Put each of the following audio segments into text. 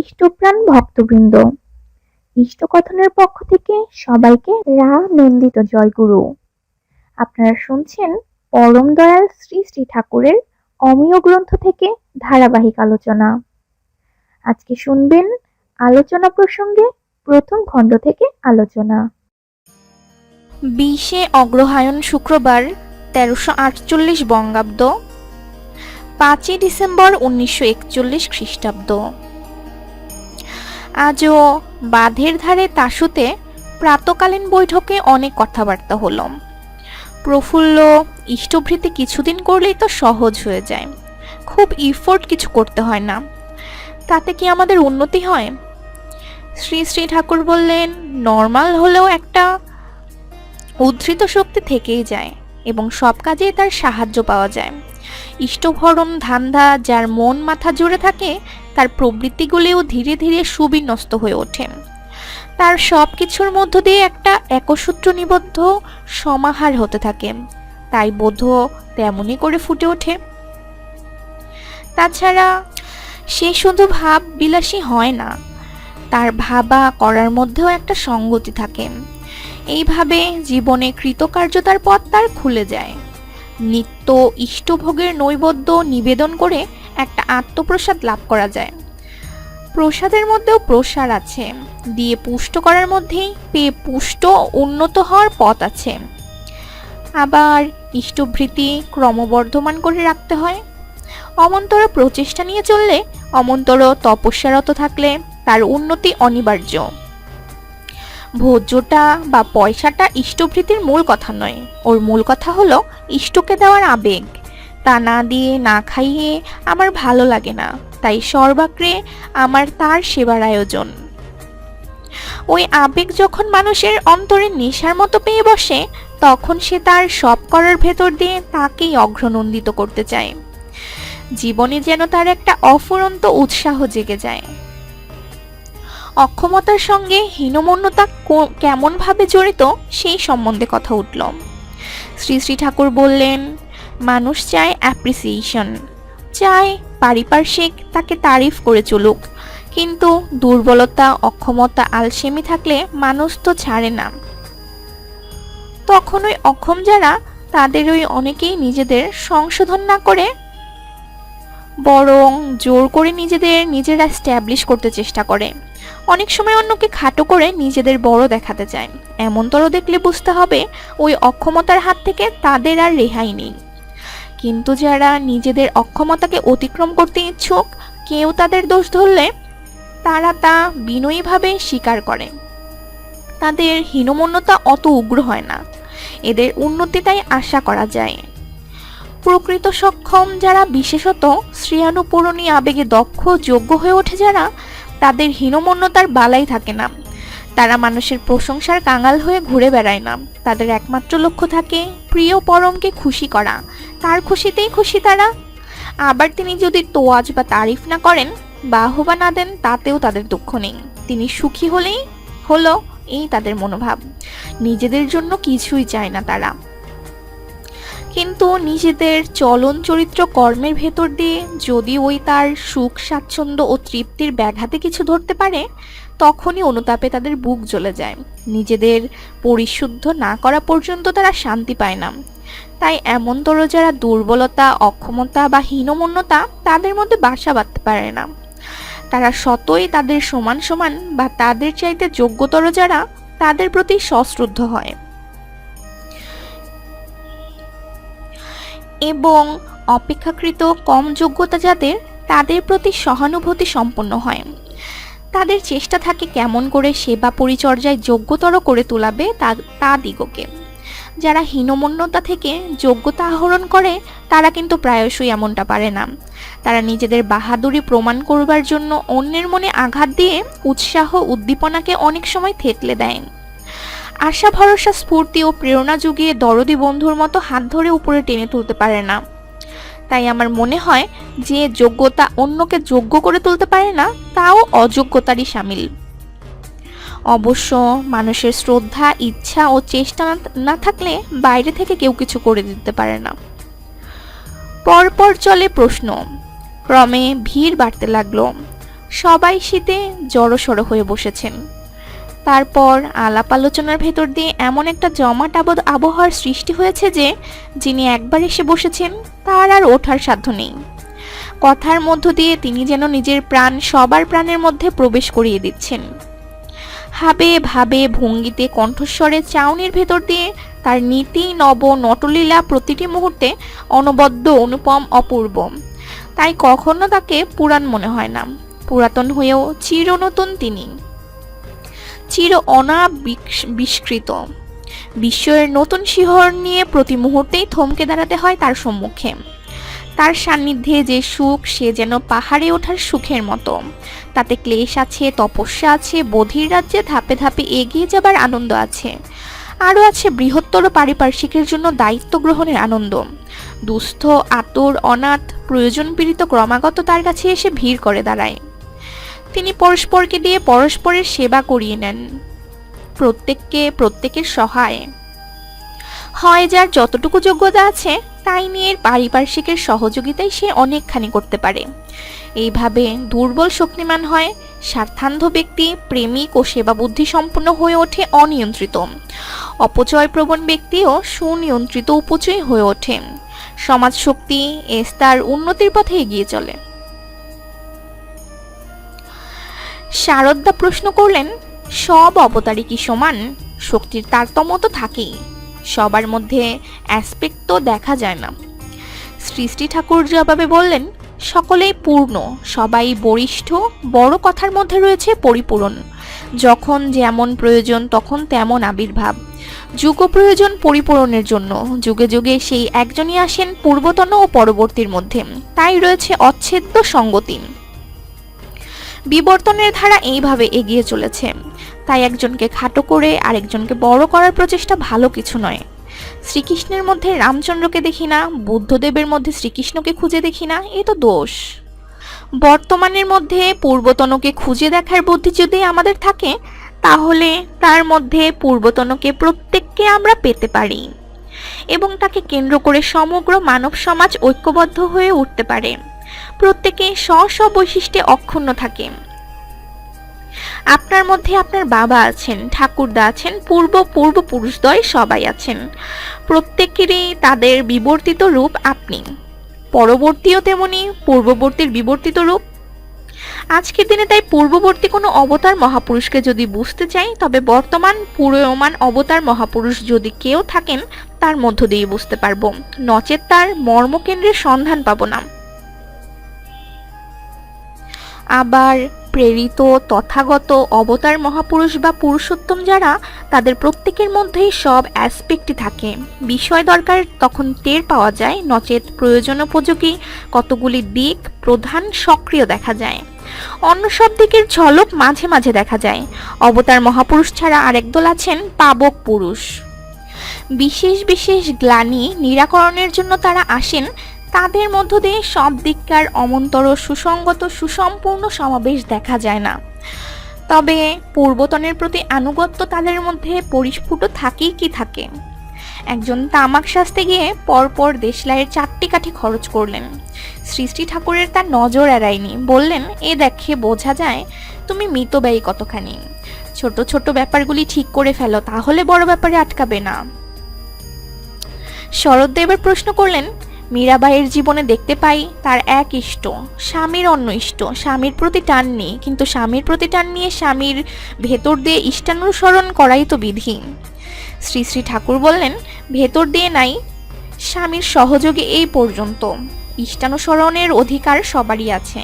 ইষ্টপ্রাণ ভক্তবৃন্দ। ইষ্টকথনের পক্ষ থেকে সবাইকে রা নন্দিত জয়গুরু। আপনারা শুনছেন পরম দয়াল শ্রী শ্রী ঠাকুরের অমীয় গ্রন্থ থেকে ধারাবাহিক আলোচনা। আজকে শুনবেন আলোচনা প্রসঙ্গে প্রথম খণ্ড থেকে আলোচনা। বিশে অগ্রহায়ণ শুক্রবার তেরোশো আটচল্লিশ বঙ্গাব্দ, পাঁচই ডিসেম্বর উনিশশো একচল্লিশ খ্রিস্টাব্দ। আজও বাঁধের ধারে তাসুতে প্রাতকালীন বৈঠকে অনেক কথাবার্তা হলো। প্রফুল্ল ইষ্টভৃতি কিছুদিন করলেই তো সহজ হয়ে যায়। খুব ইফোর্ট কিছু করতে হয় না। তাতে কি আমাদের উন্নতি হয়? শ্রী শ্রী ঠাকুর বললেন, নর্মাল হলেও একটা উদ্ধৃত শক্তি থেকেই যায় এবং সব কাজেই তার সাহায্য পাওয়া যায়। ইষ্টভরণ ধান্দা যার মন মাথা জুড়ে থাকে, তার প্রবৃত্তিগুলিও ধীরে ধীরে সুবিন্যস্ত হয়ে ওঠে। তার সব কিছুর মধ্য দিয়ে একটা একসূত্র নিবদ্ধ সমাহার হতে থাকে। তাই বোধ তেমনই করে ফুটে ওঠে। তাছাড়া সে শুধু ভাব বিলাসী হয় না, তার ভাবা করার মধ্যেও একটা সঙ্গতি থাকে। এইভাবে জীবনে কৃতকার্যতার পথ তার খুলে যায়। নিত্য ইষ্টভোগের নৈবেদ্য নিবেদন করে একটা আত্মপ্রসাদ লাভ করা যায়। প্রসাদের মধ্যেও প্রসার আছে। দিয়ে পুষ্ট করার মধ্যেই পেয়ে পুষ্ট উন্নত হওয়ার পথ আছে। আবার ইষ্টভৃতি ক্রমবর্ধমান করে রাখতে হয়। অমন্তর প্রচেষ্টা নিয়ে চললে অমন্তর তপস্যারত থাকলে তার উন্নতি অনিবার্য। ভোজ্যটা বা পয়সাটা ইষ্টভৃতির মূল কথা নয়। ওর মূল কথা হলো ইষ্টকে দেওয়ার আবেগ। তা না দিয়ে না খাইয়ে আমার ভালো লাগে না। তাই সর্বাগ্রে আমার তার সেবার আয়োজন। ওই আবেগ যখন মানুষের অন্তরে নেশার মতো পেয়ে বসে, তখন সে তার সব করার ভেতর দিয়ে তাকেই অগ্রনন্দিত করতে চায়। জীবনে যেন তার একটা অফুরন্ত উৎসাহ জেগে যায়। অক্ষমতার সঙ্গে হীনমন্যতা কেমনভাবে জড়িত সেই সম্বন্ধে কথা উঠল। শ্রী শ্রী ঠাকুর বললেন, মানুষ চায় অ্যাপ্রিসিয়েশন চায় পারিপার্শ্বিক তাকে তারিফ করে চলুক। কিন্তু দুর্বলতা, অক্ষমতা, আলসেমি থাকলে মানুষ তো ছাড়ে না। তখন ওই অক্ষম যারা, তাদের ওই অনেকেই নিজেদের সংশোধন না করে বরং জোর করে নিজেদের নিজেরা স্ট্যাবলিশ করতে চেষ্টা করে। অনেক সময় অন্যকে খাটো করে নিজেদের বড় দেখাতে চায়। এমনতর দেখলে বুঝতে হবে, ওই অক্ষমতার হাত থেকে তাদের আর রেহাই নেই। কিন্তু যারা নিজেদের অক্ষমতাকে অতিক্রম করতে ইচ্ছুক, কেউ তাদের দোষ ধরলে তারা তা বিনয়ীভাবে স্বীকার করে। তাদের হীনমন্যতা অত উগ্র হয় না। এদের উন্নতিটাই আশা করা যায়। প্রকৃত সক্ষম যারা বিশেষত শ্রেয়ানুপূরণী আবেগে দক্ষ, যোগ্য হয়ে ওঠে যারা তাদের হীনমন্যতার বালাই থাকে না। তারা মানুষের প্রশংসার কাঙাল হয়ে ঘুরে বেড়ায় না। তাদের একমাত্র লক্ষ্য থাকে প্রিয় পরমকে খুশি করা। তার খুশিতেই খুশি তারা। আবার তিনি যদি তোয়াজ বা তারিফ না করেন, বাহবা না দেন, তাতেও তাদের দুঃখ নেই। তিনি সুখী হলেই হলো এই তাদের মনোভাব। নিজেদের জন্য কিছুই চায় না তারা। কিন্তু নিজেদের চলন চরিত্র কর্মের ভেতর দিয়ে যদি ওই তার সুখ, স্বাচ্ছন্দ্য ও তৃপ্তির ব্যাঘাতে কিছু ধরতে পারে, তখনই অনুতাপে তাদের বুক জ্বলে যায়। নিজেদের পরিশুদ্ধ না করা পর্যন্ত তারা শান্তি পায় না। তাই এমনতর যারা দুর্বলতা, অক্ষমতা বা হীনমন্যতা তাদের মধ্যে বাসা বাঁধতে পারে না। তারা শতই তাদের সমান সমান বা তাদের চাইতে যোগ্যতর যারা, তাদের প্রতি সশ্রদ্ধ হয়। এবং অপেক্ষাকৃত কম যোগ্যতা যাদের, তাদের প্রতি সহানুভূতি সম্পন্ন হয়। তাদের চেষ্টা থাকে কেমন করে সেবা পরিচর্যায় যোগ্যতর করে তোলাবে তা তা দিগকে। যারা হীনমন্যতা থেকে যোগ্যতা আহরণ করে, তারা কিন্তু প্রায়শই এমনটা পারে না। তারা নিজেদের বাহাদুরি প্রমাণ করবার জন্য অন্যের মনে আঘাত দিয়ে উৎসাহ উদ্দীপনাকে অনেক সময় থেতলে দেয়। আশা, ভরসা, স্ফূর্তি ও প্রেরণা যুগিয়ে দরদি বন্ধুর মতো হাত ধরে উপরে টেনে তুলতে পারে না। তাই আমার মনে হয় যে যোগ্যতা অন্যকে যোগ্য করে তুলতে পারে না, তাও অযোগ্যতারই সামিল। অবশ্য মানুষের শ্রদ্ধা, ইচ্ছা ও চেষ্টা না- থাকলে বাইরে থেকে কেউ কিছু করে দিতে পারে না। পরপর চলে প্রশ্ন, ক্রমে ভিড় বাড়তে লাগল। সবাই শীতে জড়সড় হয়ে বসেছেন। তারপর আলাপ আলোচনার ভেতর দিয়ে এমন একটা জমাট আবদ আবহাওয়ার সৃষ্টি হয়েছে যে, যিনি একবার এসে বসেছেন, তার আর ওঠার সাধ্য নেই। কথার মধ্য দিয়ে তিনি যেন নিজের প্রাণ সবার প্রাণের মধ্যে প্রবেশ করিয়ে দিচ্ছেন। হাবে ভাবে ভঙ্গিতে কণ্ঠস্বরে চাউনির ভেতর দিয়ে তার নীতি, নব, নটলীলা প্রতিটি মুহূর্তে অনবদ্য অনুপম, অপূর্ব। তাই কখনো তাকে পুরাণ মনে হয় না। পুরাতন হয়েও চিরনতুন তিনি। চির অনাবিষ্কৃত বিশ্বের নতুন শিহর নিয়ে প্রতি মুহূর্তেই থমকে দাঁড়াতে হয় তার সম্মুখে। তার সান্নিধ্যে যে সুখ, সে যেন পাহাড়ে ওঠার সুখের মতো। তাতে ক্লেশ আছে, তপস্যা আছে, বধির রাজ্যে ধাপে ধাপে এগিয়ে যাবার আনন্দ আছে। আরও আছে বৃহত্তর পারিপার্শ্বিকের জন্য দায়িত্ব গ্রহণের আনন্দ। দুস্থ, আতর, অনাথ, প্রয়োজন পীড়িত ক্রমাগত তার কাছে এসে ভিড় করে দাঁড়ায়। তিনি পরস্পরকে দিয়ে পরস্পরের সেবা করিয়ে নেন। প্রত্যেককে প্রত্যেকের সহায়। হয় যার যতটুকু যোগ্যতা আছে, তাই নিয়ে পারিপার্শ্বিকের সহযোগিতায় সে অনেকখানি করতে পারে। এইভাবে দুর্বল শক্তিমান হয়, স্বার্থান্ধ ব্যক্তি প্রেমিক ও সেবাবুদ্ধি সম্পন্ন হয়ে ওঠে অনিয়ন্ত্রিত। অপচয়প্রবণ ব্যক্তিও সুনিয়ন্ত্রিত উপচয় হয়ে ওঠে। সমাজ শক্তি এস তার উন্নতির পথে এগিয়ে চলে। শারদা প্রশ্ন করলেন, সব অবতারই কি সমান? শক্তির তারতম্য তো থাকেই। সবার মধ্যে অ্যাসপেক্ট তো দেখা যায় না। সৃষ্টি ঠাকুর জবাবে বললেন, সকলেই পূর্ণ, সবাই বরিষ্ঠ, বড় কথার মধ্যে রয়েছে পরিপূরণ। যখন যেমন প্রয়োজন তখন তেমন আবির্ভাব। যুগ প্রয়োজন পরিপূরণের জন্য, যুগে যুগে সেই একজনই আসেন পূর্বতন ও পরবর্তীর মধ্যে। তাই রয়েছে অচ্ছেদ্য সঙ্গতি। বিবর্তনের ধারা এইভাবে এগিয়ে চলেছে। তাই একজনকে খাটো করে আরেকজনকে বড় করার প্রচেষ্টা ভালো কিছু নয়। শ্রীকৃষ্ণের মধ্যে রামচন্দ্রকে দেখি না, বুদ্ধদেবের মধ্যে শ্রীকৃষ্ণকে খুঁজে দেখি না, এ তো দোষ। বর্তমানের মধ্যে পূর্বতনকে খুঁজে দেখার বুদ্ধি যদি আমাদের থাকে, তাহলে তার মধ্যে পূর্বতনকে প্রত্যেককে আমরা পেতে পারি এবং তাকে কেন্দ্র করে সমগ্র মানব সমাজ ঐক্যবদ্ধ হয়ে উঠতে পারে। প্রত্যেকে স্ব স্ব বৈশিষ্ট্যে অক্ষুণ্ণ থাকে। আপনার মধ্যে আপনার বাবা আছেন, ঠাকুরদা আছেন, পূর্ব পূর্বপুরুষদ্বয় সবাই আছেন। প্রত্যেকেরই তাদের বিবর্তিত রূপ আপনি। পরবর্তীও তেমনি, পূর্ববর্তীর বিবর্তিত রূপ। আজকের দিনে তাই পূর্ববর্তী কোনো অবতার মহাপুরুষকে যদি বুঝতে চাই, তবে বর্তমান পুরোয়মান অবতার মহাপুরুষ যদি কেউ থাকেন, তার মধ্য দিয়ে বুঝতে পারব। নচেত তার মর্মকেন্দ্রের সন্ধান পাবো না। আবার প্রেরিত তথাগত অবতার মহাপুরুষ বা পুরুষোত্তম যারা, তাদের প্রত্যেকের মধ্যেই সব অ্যাসপেক্টই থাকে। বিষয় দরকার তখন টের পাওয়া যায়, নচেত প্রয়োজনোপযোগী কতগুলি দিক প্রধান সক্রিয় দেখা যায়। অন্য সব দিকের ঝলক মাঝে মাঝে দেখা যায়। অবতার মহাপুরুষ ছাড়া আরেক দল আছেন পাবক পুরুষ। বিশেষ বিশেষ গ্লানি নিরাকরণের জন্য তারা আসেন তাদের মধ্য দিয়ে সব দিককার অমন্তর সুসঙ্গত সুসম্পূর্ণ সমাবেশ দেখা যায় না। তবে পূর্বতনের প্রতি আনুগত্য তাদের মধ্যে পরিস্ফুট থাকেই কি থাকে? একজন তামাক শাস্তে গিয়ে পরপর দেশলাইয়ের চারটি কাঠি খরচ করলেন। সৃষ্টি ঠাকুরের তার নজর এড়ায়নি। বললেন, এ দেখে বোঝা যায় তুমি মৃত মিতব্যয়ী কতখানি। ছোট ছোট ব্যাপারগুলি ঠিক করে ফেলো, তাহলে বড় ব্যাপারে আটকাবে না। শরৎদেবের প্রশ্ন করলেন মীরাবাইয়ের জীবনে দেখতে পাই তার এক ইষ্ট। স্বামীর অন্য ইষ্ট। স্বামীর প্রতি টান নেই। কিন্তু স্বামীর প্রতি টান নিয়ে স্বামীর ভেতর দিয়ে ইষ্টানুসরণ করাই তো বিধি। শ্রী শ্রী ঠাকুর বললেন, ভেতর দিয়ে নাই, স্বামীর সহযোগে এই পর্যন্ত। ইষ্টানুসরণের অধিকার সবারই আছে।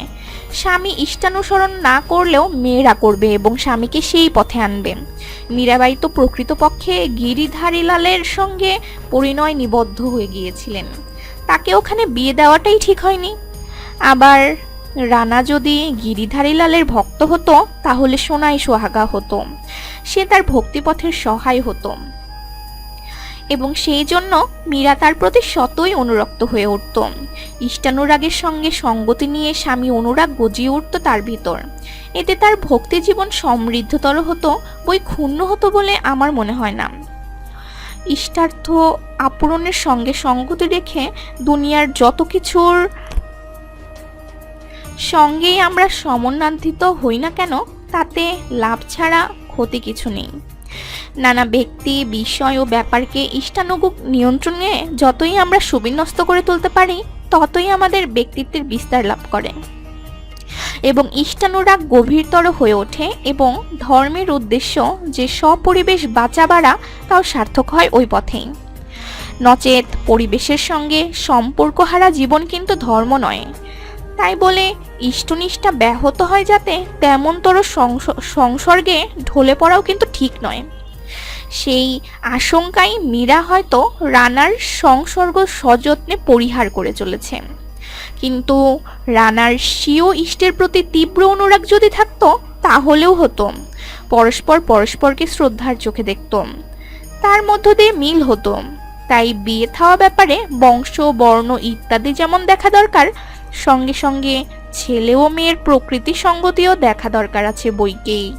স্বামী ইষ্টানুসরণ না করলেও মেয়েরা করবে এবং স্বামীকে সেই পথে আনবে। মীরাবাই তো প্রকৃতপক্ষে গিরিধারীলালের সঙ্গে পরিণয় নিবদ্ধ হয়ে গিয়েছিলেন। তাকে ওখানে বিয়ে দেওয়াটাই ঠিক হয়নি। আবার রানা যদি গিরিধারীলালের ভক্ত হতো, তাহলে সোনাই সোহাগা হতো। সে তার ভক্তিপথের সহায় হতো। এবং সেই জন্য মীরা তার প্রতি শতই অনুরক্ত হয়ে উঠত। ইষ্টানুরাগের সঙ্গে সঙ্গতি নিয়ে স্বামী অনুরাগ গজিয়ে উঠত তার ভিতর। এতে তার ভক্তি জীবন সমৃদ্ধতর হতো, বই ক্ষুণ্ণ হতো বলে আমার মনে হয় না। ইষ্টার্থ আপূরণের সঙ্গে সঙ্গতি রেখে দুনিয়ার যত কিছুর সঙ্গেই আমরা সমন্নান্তিত হই না কেন, তাতে লাভ ছাড়া ক্ষতি কিছু নেই। নানা ব্যক্তি, বিষয় ও ব্যাপারকে ইষ্টানুগুক নিয়ন্ত্রণে যতই আমরা সুবিন্যস্ত করে তুলতে পারি, ততই আমাদের ব্যক্তিত্বের বিস্তার লাভ করে। এবং ইষ্টানুরাগ গভীরতর হয়ে ওঠে এবং ধর্মের উদ্দেশ্য যে সপরিবেশ বাঁচা বাড়া তাও সার্থক হয় ওই পথেই নচেত পরিবেশের সঙ্গে সম্পর্কহারা জীবন কিন্তু ধর্ম নয়। তাই বলে ইষ্টনিষ্ঠা ব্যাহত হয় যাতে তেমনতর সংসর্গে ঢলে পড়াও কিন্তু ঠিক নয়। সেই আশঙ্কাই মীরা হয়তো রানার সংসর্গ সযত্নে পরিহার করে চলেছে। কিন্তু রানার স্বীয় ইষ্টের প্রতি তীব্র অনুরাগ যদি থাকতো, তাহলেও হতো। পরস্পর পরস্পরকে শ্রদ্ধার চোখে দেখত। তার মধ্য দিয়ে মিল হতো। তাই বিয়ে থাওয়া ব্যাপারে বংশ, বর্ণ ইত্যাদি যেমন দেখা দরকার, সঙ্গে সঙ্গে ছেলে ও মেয়ের প্রকৃতি সঙ্গতিও দেখা দরকার আছে বইকেই।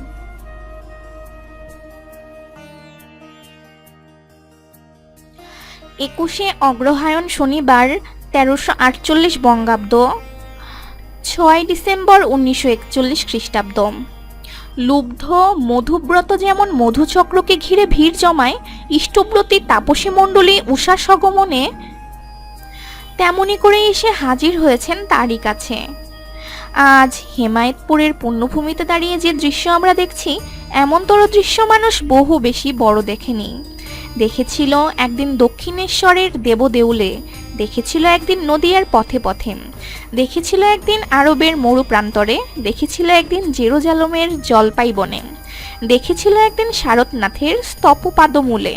একুশে অগ্রহায়ণ শনিবার তেরোশো আটচল্লিশ বঙ্গাব্দ, ছয় ডিসেম্বর উনিশশো একচল্লিশ খ্রিস্টাব্দ। লুব্ধ, মধুব্রত যেমন মধুচক্রকে ঘিরে ভিড় জমায়, ইষ্টব্রতী তাপসী মণ্ডলী উষা সগমনে তেমনি করে এসে হাজির হয়েছেন তারই কাছে। আজ হেমায়েতপুরের পুণ্যভূমিতে দাঁড়িয়ে যে দৃশ্য আমরা দেখছি, এমনতর দৃশ্য মানুষ বহু বেশি বড় দেখেনি। দেখেছিল একদিন দক্ষিণেশ্বরের দেবদেউলে দেখেছিল একদিন নদিয়ার পথে পথে। দেখেছিল একদিন আরবের মরু প্রান্তরে। দেখেছিল একদিন জেরুজালমের জলপাই বনে দেখেছিল একদিন শারদনাথের স্তপপাদমূলে।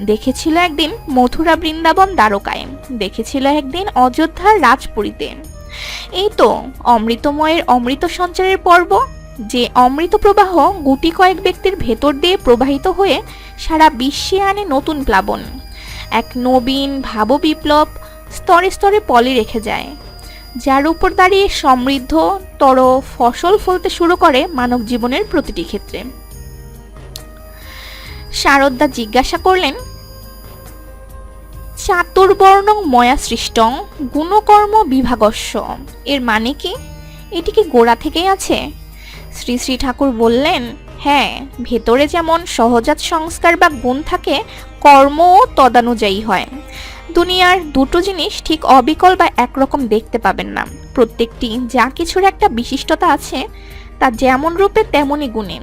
দেখেছিল একদিন মথুরা বৃন্দাবন দ্বারকায়। দেখেছিল একদিন অযোধ্যার রাজপুরীতে। এই তো অমৃতময়ের অমৃত সঞ্চারের পর্ব। যে অমৃত প্রবাহ গুটি কয়েক ব্যক্তির ভেতর দিয়ে প্রবাহিত হয়ে সারা বিশ্বে আনে নতুন প্লাবন। এক নবীন ভাব বিপ্লব স্তরে স্তরে পলি রেখে যায়। যার উপর দাঁড়িয়ে সমৃদ্ধ, তর ফসল ফলতে শুরু করে মানব জীবনের প্রতিটি ক্ষেত্রে। শারদা জিজ্ঞাসা করলেন, চাতুর্বর্ণ ময়া সৃষ্টং গুণকর্ম বিভাগস্য। এর মানে কি? এটি কি গোড়া থেকেই আছে? শ্রী শ্রী ঠাকুর বললেন হ্যাঁ ভেতরে যেমন সহজাত সংস্কার বা গুণ থাকে, কর্মও তদানুযায়ী হয়। দুনিয়ার দুটো জিনিস ঠিক অবিকল বা একরকম দেখতে পাবেন না। প্রত্যেকটি যা কিছুর একটা বিশিষ্টতা আছে, তা যেমন রূপে তেমনই গুণে।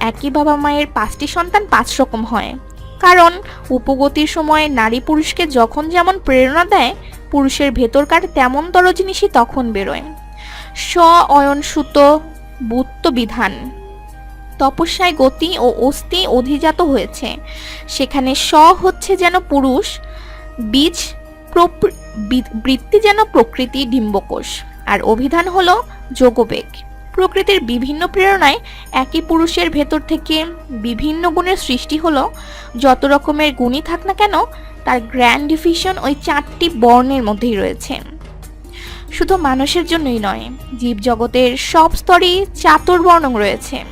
একই বাবা মায়ের পাঁচটি সন্তান পাঁচ রকম হয়। কারণ, উপগতির সময় নারী পুরুষকে যখন যেমন প্রেরণা দেয়, পুরুষের ভেতরকার তেমনতর জিনিসই তখন বেরোয়। স্ব অয়নসুত বুত্ত বিধান। তপস্যায় গতি ও অস্থি অধিজাত হয়েছে। সেখানে স হচ্ছে যেন পুরুষ বীজ বৃত্তি যেন প্রকৃতি ডিম্বকোষ। আর অভিধান হলো যোগবেগ। প্রকৃতির বিভিন্ন প্রেরণায় একই পুরুষের ভেতর থেকে বিভিন্ন গুণের সৃষ্টি হলো। যত রকমের গুণই থাক না কেন, তার গ্র্যান্ড ডিফিশন ওই চারটি বর্ণের মধ্যেই রয়েছে। শুধু মানুষের জন্যই নয়, জীবজগতের সব স্তরেই চাতুর্বর্ণ রয়েছে।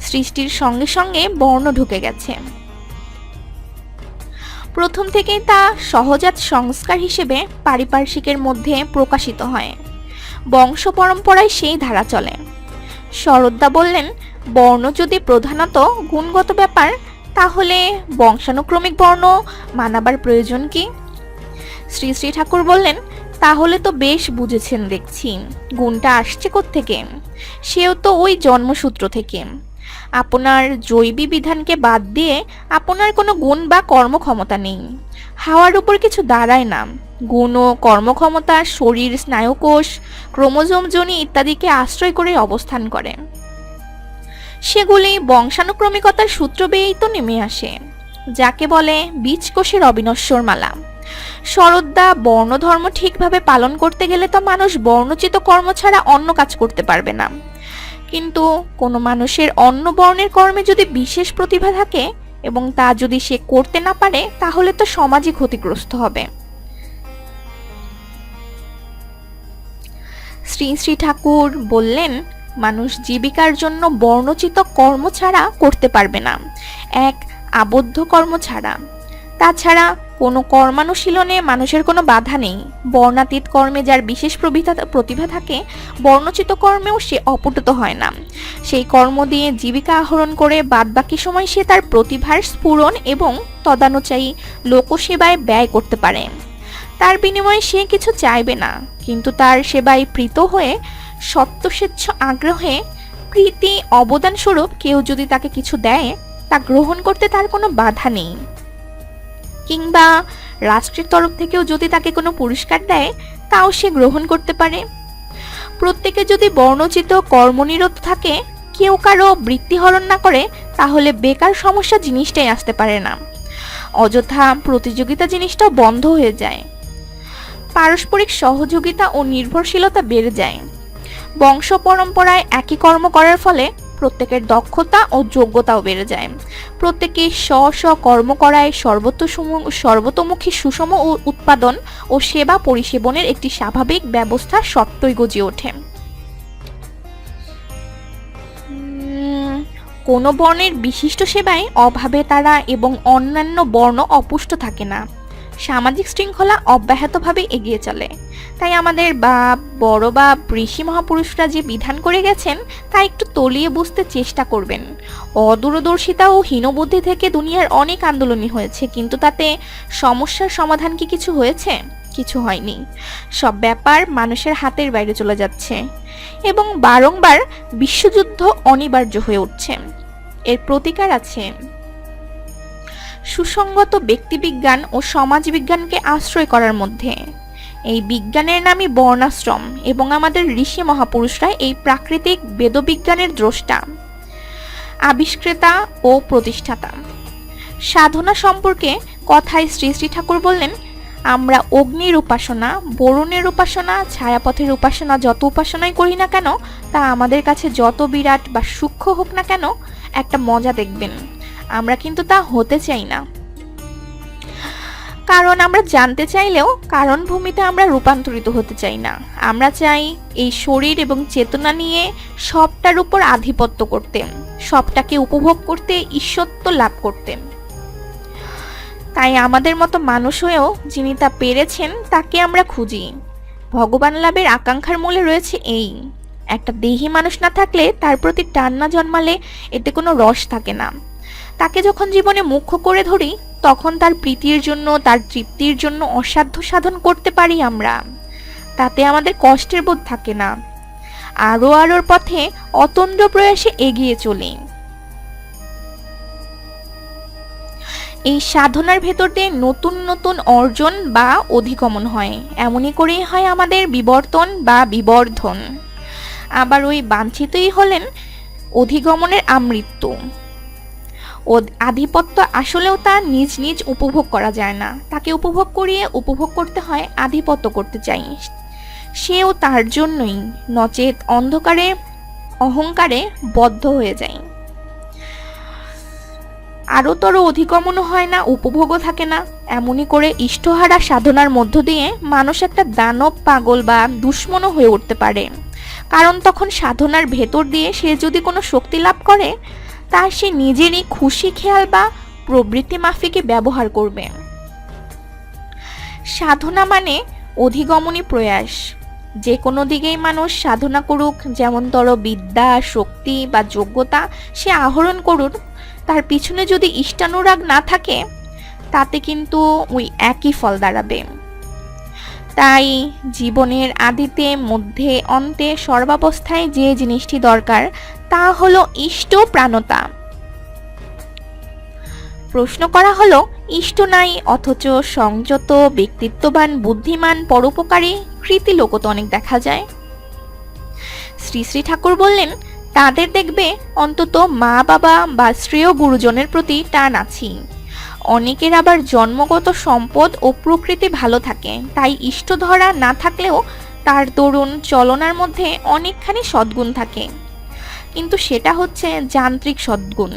সৃষ্টির সঙ্গে সঙ্গে বর্ণ ঢুকে গেছে। প্রথম থেকেই তা সহজাত সংস্কার হিসেবে পারিপার্শ্বিকের মধ্যে প্রকাশিত হয়। বংশ পরম্পরায় সেই ধারা চলে। শরদ্দা বললেন, বর্ণ যদি প্রধানত গুণগত ব্যাপার, তাহলে বংশানুক্রমিক বর্ণ মানাবার প্রয়োজন কি? শ্রী শ্রী ঠাকুর বললেন, তাহলে তো বেশ বুঝেছেন দেখছি, গুণটা আসছে থেকে সেও তো ওই জন্মসূত্র থেকে। আপনার জৈবী বিধানকে বাদ দিয়ে আপনার কোনো গুণ বা কর্মক্ষমতা নেই। হাওয়ার উপর কিছু দাঁড়ায় না। গুণ ও কর্মক্ষমতা, শরীর, স্নায়ুকোষ ক্রোমোজোমজনি ইত্যাদিকে আশ্রয় করে অবস্থান করে। সেগুলি বংশানুক্রমিকতার সূত্র বেয়েই তো নেমে আসে, যাকে বলে বীজকোষের অবিনশ্বর মালা শরদ্দা বর্ণধর্ম ঠিকভাবে পালন করতে গেলে তো মানুষ বর্ণচিত কর্ম ছাড়া অন্য কাজ করতে পারবে না। কিন্তু কোনো মানুষের অন্য বর্ণের কর্মে যদি বিশেষ প্রতিভা থাকে এবং তা যদি সে করতে না পারে, তাহলে তো সমাজই ক্ষতিগ্রস্ত হবে। শ্রী শ্রী ঠাকুর বললেন, মানুষ জীবিকার জন্য বর্ণচিত কর্ম ছাড়া করতে পারবে না। এক, আবদ্ধ কর্ম ছাড়া। তাছাড়া কোনো কর্মানুশীলনে মানুষের কোনো বাধা নেই। বর্ণাতীত কর্মে যার বিশেষ প্রবিধা প্রতিভা থাকে, বর্ণচিত কর্মেও সে অপটুত হয় না। সেই কর্ম দিয়ে জীবিকা আহরণ করে বাদবাকি সময় সে তার প্রতিভার স্ফুরণ এবং তদানুযায়ী লোকসেবায় ব্যয় করতে পারে। তার বিনিময়ে সে কিছু চাইবে না, কিন্তু তার সেবায় প্রীত হয়ে সত্যস্বেচ্ছ আগ্রহে প্রীতি অবদানস্বরূপ কেউ যদি তাকে কিছু দেয়, তা গ্রহণ করতে তার কোনো বাধা নেই। কিংবা রাষ্ট্রের তরফ থেকেও যদি তাকে কোনো পুরস্কার দেয়, তাও সে গ্রহণ করতে পারে। প্রত্যেকে যদি বর্ণচিত কর্মনিরত থাকে, কেউ কারও বৃত্তিহরণ না করে, তাহলে বেকার সমস্যা জিনিসটাই আসতে পারে না। অযথা প্রতিযোগিতা জিনিসটাও বন্ধ হয়ে যায়। পারস্পরিক সহযোগিতা ও নির্ভরশীলতা বেড়ে যায়। বংশ পরম্পরায় একই কর্ম করার ফলে প্রত্যেকের দক্ষতা ও যোগ্যতাও বেড়ে যায়। প্রত্যেকে স্ব স্ব কর্ম করায় সর্বতোমুখী সুষম ও উৎপাদন ও সেবা পরিষেবনের একটি স্বাভাবিক ব্যবস্থা সত্যই গজিয়ে ওঠে। কোনো বর্ণের বিশিষ্ট সেবায় অভাবে তারা এবং অন্যান্য বর্ণ অপুষ্ট থাকে না। সামাজিক শৃঙ্খলা অব্যাহতভাবে এগিয়ে চলে। তাই আমাদের বা বড় বা ঋষি মহাপুরুষরা যে বিধান করে গেছেন, তা একটু তলিয়ে বুঝতে চেষ্টা করবেন। অদূরদর্শিতা ও হীনবুদ্ধি থেকে দুনিয়ার অনেক আন্দোলনই হয়েছে, কিন্তু তাতে সমস্যার সমাধান কি কিছু হয়েছে? কিছু হয়নি। সব ব্যাপার মানুষের হাতের বাইরে চলে যাচ্ছে এবং বারংবার বিশ্বযুদ্ধ অনিবার্য হয়ে উঠছে। এর প্রতিকার আছে সুসংগত ব্যক্তিবিজ্ঞান ও সমাজবিজ্ঞানকে আশ্রয় করার মধ্যে। এই বিজ্ঞানের নামই বর্ণাশ্রম এবং আমাদের ঋষি মহাপুরুষরা এই প্রাকৃতিক বেদবিজ্ঞানের দ্রষ্টা, আবিষ্ক্রেতা ও প্রতিষ্ঠাতা। সাধনা সম্পর্কে কথায় শ্রী শ্রী ঠাকুর বললেন, আমরা অগ্নির উপাসনা, বরুণের উপাসনা, ছায়াপথের উপাসনা যত উপাসনাই করি না কেন, তা আমাদের কাছে যত বিরাট বা সূক্ষ্ম হোক না কেন, একটা মজা দেখবেন। আমরা কিন্তু তা হতে চাই না। কারণ আমরা জানতে চাইলেও কারণ ভূমিতে আমরা রূপান্তরিত হতে চাই না। আমরা চাই এই শরীর এবং চেতনা নিয়ে সবটার উপর আধিপত্য করতে সবটাকে উপভোগ করতে ঈশ্বত্ব লাভ করতে তাই আমাদের মতো মানুষ হয়েও যিনি তা পেরেছেন, তাকে আমরা খুঁজি। ভগবান লাভের আকাঙ্ক্ষার মূলে রয়েছে এই। একটা দেহি মানুষ না থাকলে তার প্রতি টান না জন্মালে এতে কোনো রস থাকে না। তাকে যখন জীবনে মুখ্য করে ধরি, তখন তার প্রীতির জন্য, তার তৃপ্তির জন্য অসাধ্য সাধন করতে পারি আমরা। তাতে আমাদের কষ্টের বোধ থাকে না। আরও আলোর পথে অতন্দ্র প্রয়াসে এগিয়ে চলি। এই সাধনার ভেতর দিয়ে নতুন নতুন অর্জন বা অধিগমন হয়। এমনই করেই হয় আমাদের বিবর্তন বা বিবর্ধন। আবার ওই বাঞ্ছিতই হলেন অধিগমনের আমৃত্যু। ও আধিপত্য আসলেও তা নিজ নিজ উপভোগ করা যায় না। তাকে উপভোগ করিয়ে উপভোগ করতে হয়, আধিপত্য করতে চাই। সেও তার জন্যই নচেত অন্ধকারে, অহংকারে বদ্ধ হয়ে যায়। আরোতর অধিগমনও হয় না, উপভোগও থাকে না। এমনই করে ইষ্টহারা সাধনার মধ্য দিয়ে মানুষ একটা দানব, পাগল বা দুশ্মনও হয়ে উঠতে পারে। কারণ তখন সাধনার ভেতর দিয়ে সে যদি কোনো শক্তি লাভ করে তা সে নিজেরই খুশি খেয়াল বা প্রবৃত্তি মাফিকে ব্যবহার করবে। সাধনা মানে অধিগমনী প্রয়াস। যে কোনো দিকেই মানুষ সাধনা করুক যেমনতর বিদ্যা, শক্তি বা যোগ্যতা সে আহরণ করুক তার পিছনে যদি ইষ্টানুরাগ না থাকে, তাতে কিন্তু ওই একই ফল দাঁড়াবে। তাই জীবনের আদিতে, মধ্যে, অন্তে সর্বাবস্থায় যে জিনিসটি দরকার তা হলো ইষ্ট প্রাণতা। প্রশ্ন করা হলো, ইষ্ট নাই, অথচ সংযত, ব্যক্তিত্ববান, বুদ্ধিমান, পরোপকারী, কৃতি লোক তো অনেক দেখা যায়। শ্রী শ্রী ঠাকুর বললেন, তাদের দেখবে অন্তত মা, বাবা বা শ্রেয় গুরুজনের প্রতি টান আছি অনেকের আবার জন্মগত সম্পদ ও প্রকৃতি ভালো থাকে, তাই ইষ্ট ধরা না থাকলেও তার তরুণ চলনার মধ্যে অনেকখানি সদ্গুণ থাকে। কিন্তু সেটা হচ্ছে যান্ত্রিক সদ্গুণ।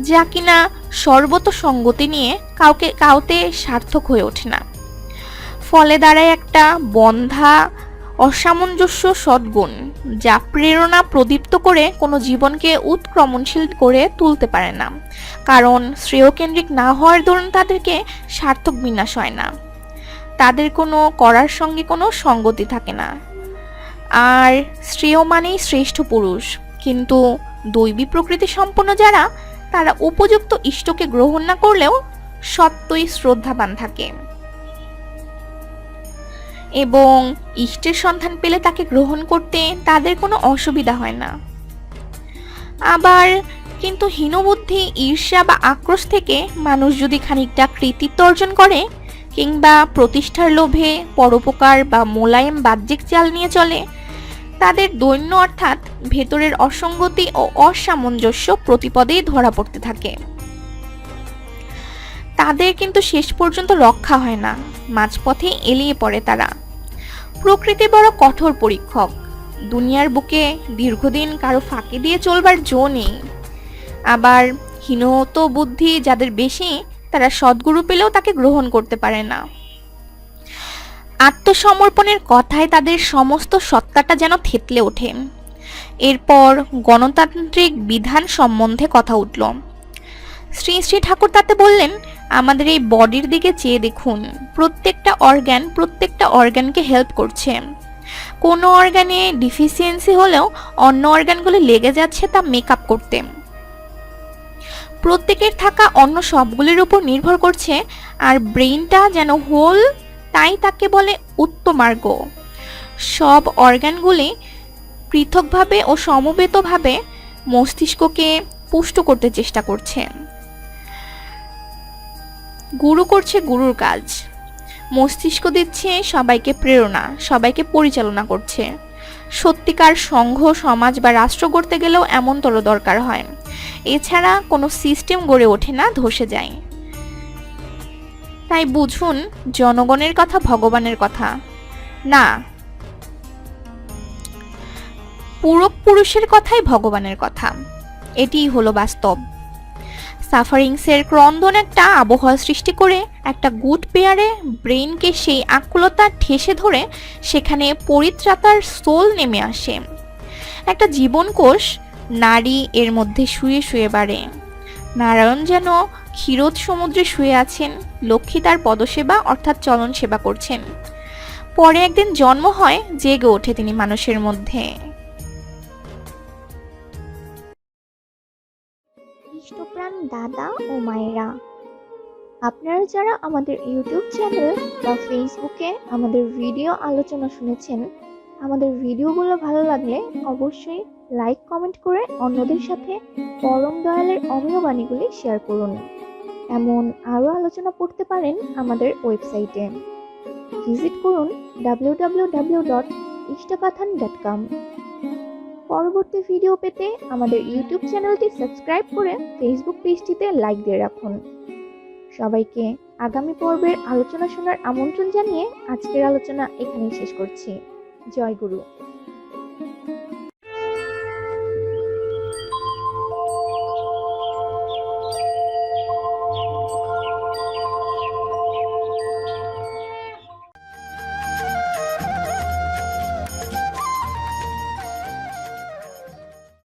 যা কিনা সর্বত সঙ্গতি নিয়ে কাউকে, কাউতে সার্থক হয়ে ওঠে না। ফলে দাঁড়ায় একটা বন্ধা, অসামঞ্জস্য সদ্গুণ যা প্রেরণা প্রদীপ্ত করে কোনো জীবনকে উৎক্রমণশীল করে তুলতে পারে না। কারণ শ্রেয়কেন্দ্রিক না হওয়ার দরুন তাদেরকে সার্থক বিনাশ হয় না। তাদের কোনো করার সঙ্গে কোনো সঙ্গতি থাকে না। আর শ্রেয় মানেই শ্রেষ্ঠ পুরুষ। কিন্তু দৈবী প্রকৃতি সম্পন্ন যারা, তারা উপযুক্ত ইষ্টকে গ্রহণ না করলেও সত্যই শ্রদ্ধাবান থাকে। এবং ইষ্টের সন্ধান পেলে তাকে গ্রহণ করতে তাদের কোনো অসুবিধা হয় না। আবার কিন্তু হীনবুদ্ধি, ঈর্ষা বা আক্রোশ থেকে মানুষ যদি খানিকটা কৃতিত্ব অর্জন করে কিংবা প্রতিষ্ঠার লোভে, পরোপকার বা মোলায়েম বাহ্যিক চাল নিয়ে চলে তাদের দৈন্য অর্থাৎ ভেতরের অসঙ্গতি ও অসামঞ্জস্য প্রতিপদেই ধরা পড়তে থাকে। তাদের কিন্তু শেষ পর্যন্ত রক্ষা হয় না, মাঝপথে এলিয়ে পড়ে তারা। প্রকৃতি বড় কঠোর পরীক্ষক। দুনিয়ার বুকে দীর্ঘদিন কারও ফাঁকি দিয়ে চলবার জো নেই। আবার হীনত বুদ্ধি যাদের বেশি, তারা সদ্গুরু পেলেও তাকে গ্রহণ করতে পারে না। আত্মসমর্পণের কথায় তাদের সমস্ত সত্তাটা যেন থেতলে ওঠে। এরপর গণতান্ত্রিক বিধান সম্বন্ধে কথা উঠল। শ্রী শ্রী ঠাকুর তাতে বললেন, আমাদের এই বডির দিকে চেয়ে দেখুন। প্রত্যেকটা অর্গ্যান প্রত্যেকটা অর্গ্যানকে হেল্প করছে। কোনো অর্গানে ডিফিসিয়েন্সি হলেও অন্য অর্গানগুলো লেগে যাচ্ছে তা মেক আপ করতে। প্রত্যেকের থাকা অন্য সবগুলির উপর নির্ভর করছে, আর ব্রেইনটা যেন হোল তাই তাকে বলে উত্তমার্গ। সব অর্গানগুলি পৃথকভাবে ও সমবেতভাবে মস্তিষ্ককে পুষ্ট করতে চেষ্টা করছে। গুরু করছে গুরুর কাজ। মস্তিষ্ক দিচ্ছে সবাইকে প্রেরণা, সবাইকে পরিচালনা করছে। সত্যিকার সংঘ, সমাজ বা রাষ্ট্র গড়তে গেলেও এমনতর দরকার হয়। এছাড়া কোনো সিস্টেম গড়ে ওঠে না, ধসে যায়। তাই বুঝুন, জনগণের কথা, ভগবানের কথা। না। পুরক পুরুষের কথাই ভগবানের কথা। এটিই হলো বাস্তব। সাফারিংসের ক্রন্দন একটা আবহাওয়া সৃষ্টি করে একটা গুড পেয়ারে ব্রেনকে সেই আকুলতা ঠেসে ধরে সেখানে পরিত্রাতার সোল নেমে আসে। একটা জীবনকোষ নারী এর মধ্যে শুয়ে শুয়ে বাড়ে। নারায়ণ যেন ক্ষীরোদ সমুদ্রে শুয়ে আছেন। লক্ষ্মী তার পদসেবা অর্থাৎ চলন সেবা করছেন। পরে একদিন জন্ম হয়, জেগে ওঠে তিনি মানুষের মধ্যে। দাদা ও মায়েরা, আপনারা যারা আমাদের ইউটিউব চ্যানেল বা ফেসবুকে আমাদের ভিডিও আলোচনা শুনেছেন, আমাদের ভিডিওগুলো ভালো লাগলে অবশ্যই লাইক, কমেন্ট করে অন্যদের সাথে পরম দয়ালের অমীয় বাণীগুলি শেয়ার করুন। এমন আরও আলোচনা পড়তে পারেন আমাদের ওয়েবসাইটে। ভিজিট করুন ডাব্লিউ ডাব্লিউ ডাব্লিউ ডট ইষ্টকাথান ডট কম পরবর্তী ভিডিও পেতে আমাদের ইউটিউব চ্যানেলটি সাবস্ক্রাইব করে ফেসবুক পেজটিতে লাইক দিয়ে রাখুন। সবাইকে আগামী পর্বের আলোচনা শোনার আমন্ত্রণ জানিয়ে আজকের আলোচনা এখানেই শেষ করছি। জয় গুরু।